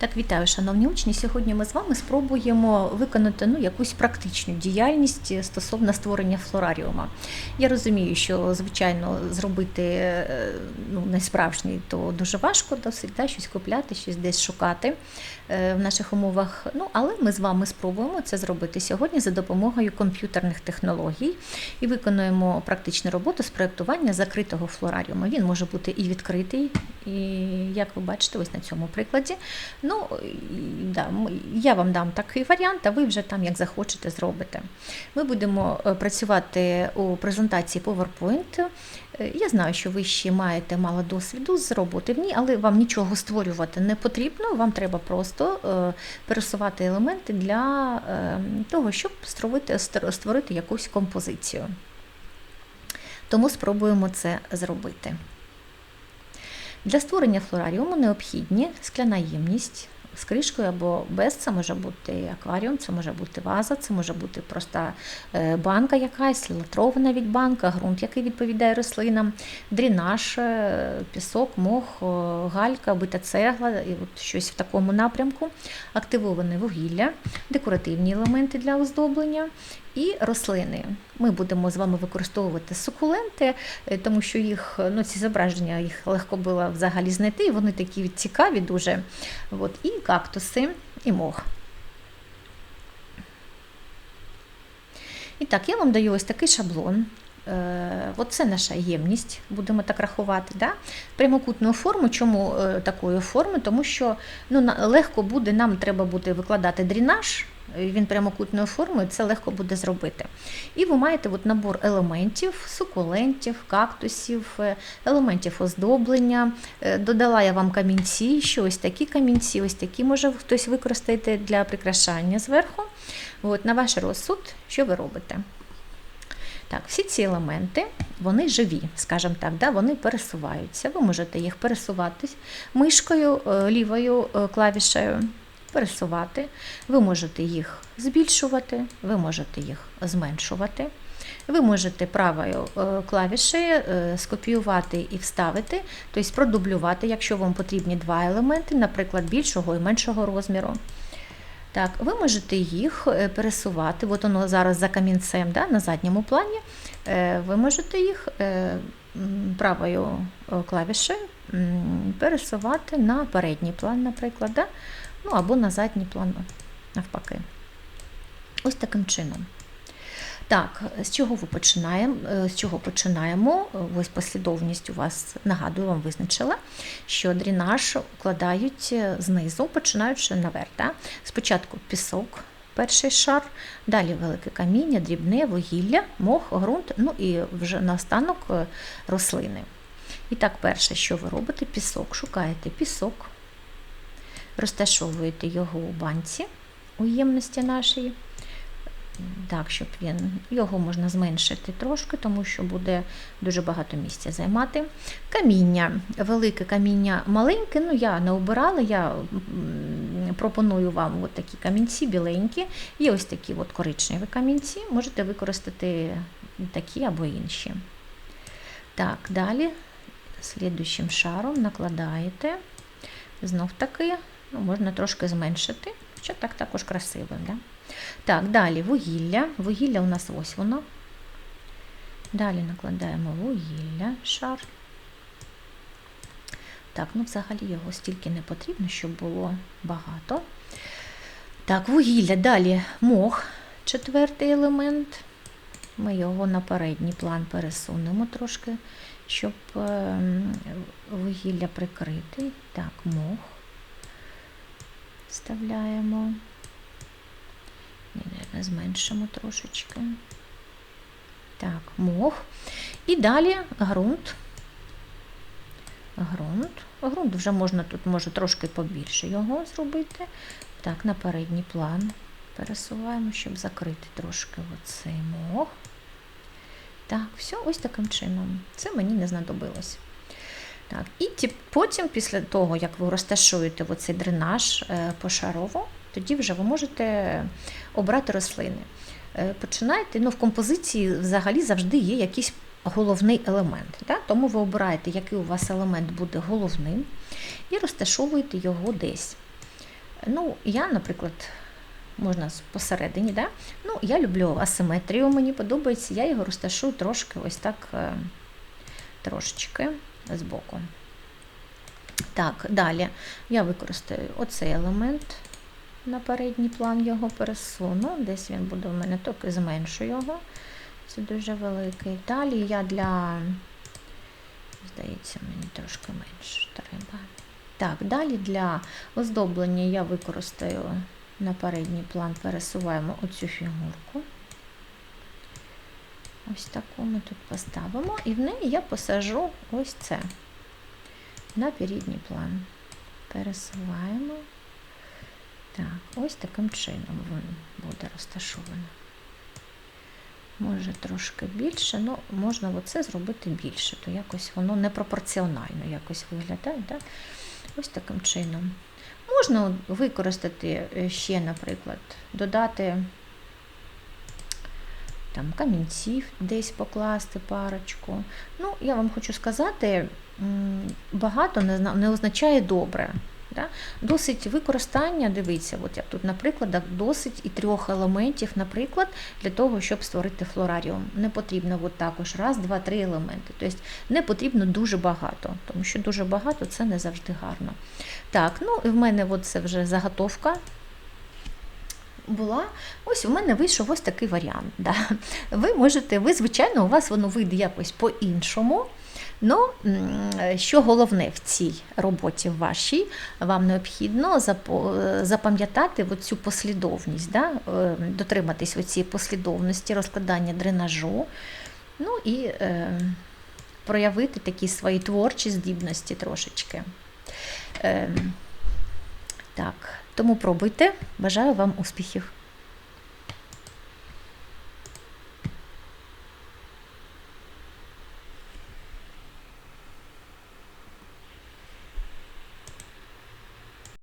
Так, вітаю, шановні учні. Сьогодні ми з вами спробуємо виконати ну, якусь практичну діяльність стосовно створення флораріума. Я розумію, що звичайно зробити е, ну, несправжній то дуже важко досить да, щось купляти, щось десь шукати е, в наших умовах. Ну, але ми з вами спробуємо це зробити сьогодні за допомогою комп'ютерних технологій і виконуємо практичну роботу з проєктування закритого флораріума. Він може бути і відкритий, і як ви бачите, ось на цьому прикладі. Ну, да, я вам дам такий варіант, а ви вже там як захочете зробите. Ми будемо е, працювати у презентації PowerPoint. Е, Я знаю, що ви ще маєте мало досвіду з роботи в ній, але вам нічого створювати не потрібно. Вам треба просто е, пересувати елементи для того, щоб створити, створити якусь композицію. Тому спробуємо це зробити. Для створення флораріуму необхідні скляна ємність з кришкою або без. Це може бути акваріум, це може бути ваза, це може бути проста е, банка якась, літрова навіть банка, ґрунт, який відповідає рослинам, дрінаж, е, пісок, мох, галька, бита цегла, і от щось в такому напрямку, активоване вугілля, декоративні елементи для оздоблення і рослини. Ми будемо з вами використовувати сукуленти, е, тому що їх, е, ну, ці зображення їх легко було взагалі знайти, і вони такі цікаві дуже. От, і кактуси, і мох. І так, я вам даю ось такий шаблон. Е, От це наша ємність, будемо так рахувати. Да? Прямокутну форму. Чому такої форми? Тому що ну, легко буде, нам треба буде викладати дренаж, е, він прямокутною формою, це легко буде зробити. І ви маєте от набор елементів, сукулентів, кактусів, е, елементів оздоблення. Е, Додала я вам камінці, що ось такі камінці, ось такі може хтось використати для прикрашання зверху. От, на ваш розсуд, що ви робите? Так, всі ці елементи, вони живі, скажімо так, да, вони пересуваються. Ви можете їх пересувати мишкою, е, лівою клавішею, пересувати. Ви можете їх збільшувати, ви можете їх зменшувати. Ви можете правою е, клавішею е, скопіювати і вставити, тобто продублювати, якщо вам потрібні два елементи, наприклад, більшого і меншого розміру. Так, ви можете їх е, пересувати. От воно зараз за камінцем да, на задньому плані. Ви можете їх правою клавішею пересувати на передній план, наприклад, да? Ну або на задній план навпаки. Ось таким чином. Так, з чого ви починаємо? Е, З чого починаємо? Е, Ось послідовність у вас, нагадую, вам визначила, що дренаж укладають е, знизу, починаючи наверх. Да? Спочатку пісок, перший шар, далі велике каміння, дрібне, вугілля, мох, ґрунт, ну і вже наостанок рослини. І так, перше, що ви робите, пісок. Шукаєте пісок, розташовуєте його у банці у ємності нашої так, щоб він його можна зменшити трошки, тому що буде дуже багато місця займати. Каміння, велике каміння маленьке, ну я не обирала, я пропоную вам от такі камінці біленькі. Є ось такі от коричневі камінці, можете використати такі або інші. Так, далі слідуючим шаром накладаєте. Знов таки, ну, можна трошки зменшити, хоча так також красиво. Да? Так, далі вугілля. Вугілля у нас ось воно. Далі накладаємо вугілля, шар. Так, ну взагалі його стільки не потрібно, щоб було багато. Так, вугілля, далі мох, четвертий елемент. Ми його на передній план пересунемо трошки, щоб ем, вугілля прикрити. Так, мох вставляємо. Ні, наверное, зменшимо трошечки. Так, мох. І далі ґрунт. Ґрунт. Ґрунт вже можна тут може трошки побільше його зробити. Так, на передній план пересуваємо, щоб закрити трошки оцей мох. Так, все, ось таким чином. Це мені не знадобилось. Так, і ті- потім, після того, як ви розташуєте оцей дренаж е, пошарово, тоді вже ви можете обрати рослини. Е, Починайте, ну в композиції взагалі завжди є якийсь головний елемент. Да? Тому ви обираєте, який у вас елемент буде головним, і розташовуєте його десь. Ну, я, наприклад, можна посередині, да? ну, я люблю асиметрію, мені подобається, я його розташую трошки ось так, е, трошечки збоку. Так, далі я використаю оцей елемент на передній план, його пересуну. Десь він буде у мене, тільки зменшу його. Це дуже великий. Далі я для, здається, мені трошки менше треба. Так, далі для оздоблення я використаю на передній план, пересуваємо оцю фігурку. Ось таку ми тут поставимо, і в неї я посажу ось це на передній план. Пересуваємо. Так, ось таким чином він буде розташовано. Може трошки більше, ну можна оце зробити більше, то якось воно непропорціонально якось виглядає. Да? Ось таким чином. Можна використати е, ще, наприклад, додати там камінців десь покласти парочку. Ну, я вам хочу сказати, багато не, означає добре. Да? Досить використання, дивіться, от як тут на прикладах, досить і трьох елементів, наприклад, для того, щоб створити флораріум. Не потрібно от також раз, два, три елементи. Тобто не потрібно дуже багато, тому що дуже багато це не завжди гарно. Так, ну і в мене от це вже заготовка була. Ось у мене вийшов ось такий варіант. Да. Ви можете, ви, звичайно, у вас воно вийде якось по-іншому. Ну, що головне в цій роботі вашій, вам необхідно запам'ятати цю послідовність, да? е, дотриматись цієї послідовності розкладання дренажу, ну і е, проявити такі свої творчі здібності трошечки. Е, так, тому пробуйте. Бажаю вам успіхів!